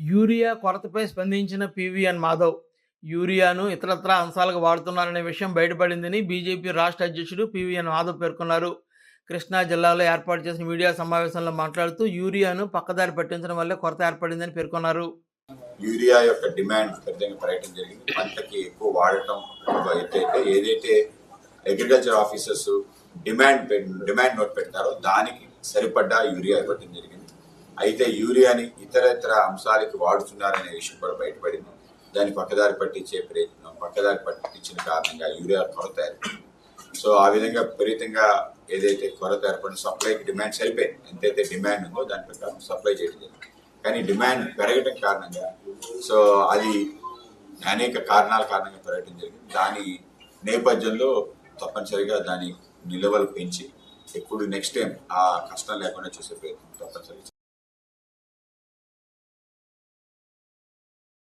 Urea కొరతపై స్పందించిన PVN Madhav యూరియాను ఇతరత్ర అంశాలకు వాడుతున్నారనే విషయం బయటపడిందని బీజేపీ రాష్ట్ర అధ్యక్షుడు పివిఎన్ మాధవ్ పేర్కొన్నారు. కృష్ణా జిల్లాలో ఏర్పాటు చేసిన మీడియా సమావేశంలో మాట్లాడుతూ యూరియాను పక్కదారి పట్టించడం వల్లే కొరత ఏర్పడిందని పేర్కొన్నారు. యూరియా యొక్క డిమాండ్ పెద్దగా పెరగడం జరిగింది. పంటకి ఎక్కువ వాడటం అయితే ఏదైతే అగ్రికల్చర్ ఆఫీసర్స్ డిమాండ్ పె- డిమాండ్ నోట్ పెడతారో దానికి సరిపడ్డ యూరియా ఇవ్వటం జరిగింది. అయితే యూరియాని ఇతర ఇతర అంశాలకి వాడుతున్నారనే విషయం కూడా బయటపడింది. దాన్ని పక్కదారి పట్టించే ప్రయత్నం పక్కదారి పట్టించిన కారణంగా యూరియా కొరత ఏర్పడింది సో ఆ విధంగా విపరీతంగా ఏదైతే కొరత ఏర్పడిన సప్లైకి డిమాండ్ సరిపోయింది. ఎంతైతే డిమాండ్ ఉందో దాని ప్రకారం సప్లై చేయడం జరిగింది. కానీ డిమాండ్ పెరగడం కారణంగా సో అది అనేక కారణాల కారణంగా పెరగడం జరిగింది. దాని నేపథ్యంలో తప్పనిసరిగా దాని నిల్వలు పెంచి ఎప్పుడు నెక్స్ట్ టైం ఆ కష్టం లేకుండా చూసే ప్రయత్నం తప్పనిసరిగా